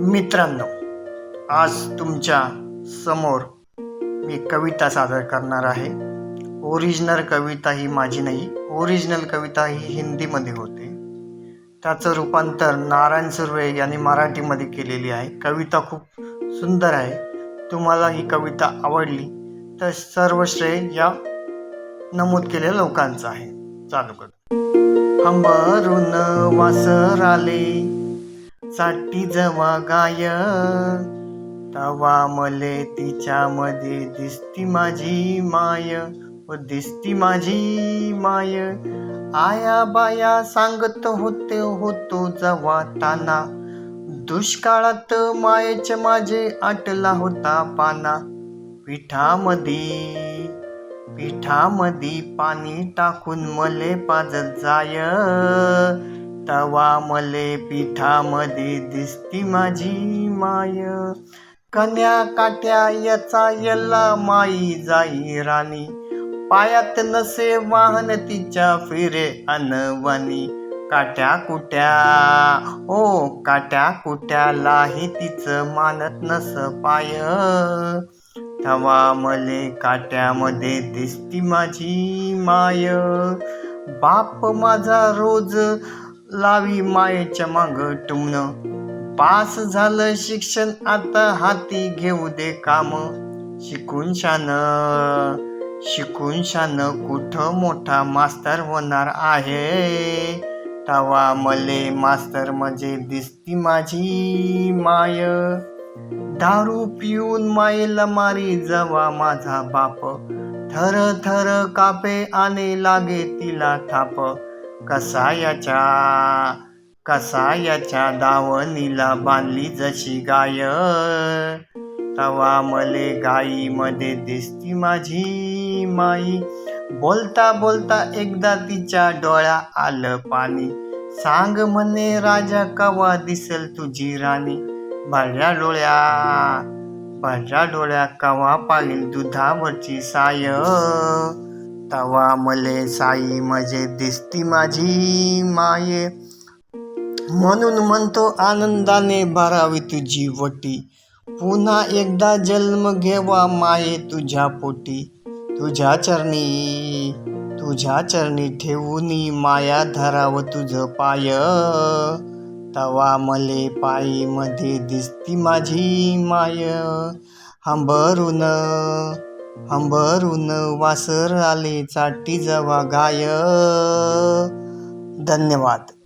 मित्रांनो आज तुमच्यासमोर मी कविता सादर करणार आहे. ओरिजिनल कविता ही माझी नाही ओरिजिनल कविता ही हिंदीमध्ये होते. त्याचं रूपांतर नारायण सुर्वे यांनी मराठीमध्ये केलेली आहे. कविता खूप सुंदर आहे. तुम्हाला ही कविता आवडली तर सर्व श्रेय या नमूद केलेल्या लोकांचं आहे. चालू कर हंबरून वासर आले साठी जवा गाय तवा मले तिच्यामध्ये दिसती माझी माय. व दिसती माझी माय. आया बाया सांगत होते होतो जवा ताना दुष्काळात मायेचे माझे आटला होता पाना. पिठामध्ये पिठामध्ये पाणी टाकून मले पाजत जाय. तवा मले पिठामध्ये दिसती माझी माय. कन्या काट्या याचा यल्ला माई जाई राणी. पायात नसे वाहन तिच्या फिरे अनवानी. काट्या कुट्या ओ काट्या कुट्यालाही तिचं मानत नस पाय. तवा मले काट्यामध्ये दिसती माझी माय. बाप माझा रोज लावी मायेच्या माग टुमणं. पास झालं शिक्षण आता हाती घेऊ दे काम. शिकून शान शिकून शान कुठं मोठा मास्तर होणार आहे? तवा मले मास्तर म्हणजे दिसती माझी माय. दारू पिऊन मायेला मारी जवा माझा बाप. थर थर कापे आणि लागे तिला थाप. कसायाच्या कसायाच्या कसा याच्या दावणीला बांधली जशी गाय. तवा मले गायीमध्ये दिसती माझी माई. बोलता बोलता एकदा तिच्या डोळ्या आलं पाणी. सांग म्हणे राजा कवा दिसेल तुझी राणी? भाड्या डोळ्या भाड्या डोळ्या कवा पाहिल दुधावरची साय? तवा मले साई मजे दिसती माझी माये. म्हणून म्हणतो आनंदाने भरावी तुझी वटी. पुन्हा एकदा जन्म घेवा माये तुझ्या पोटी. तुझ्या चरणी तुझ्या चरणी ठेवूनी माया धराव तुझ पाय. तवा मले पायीमध्ये दिसती माझी माय. हंबरून हंबरून वासर आले चाटी जवा गाय. धन्यवाद.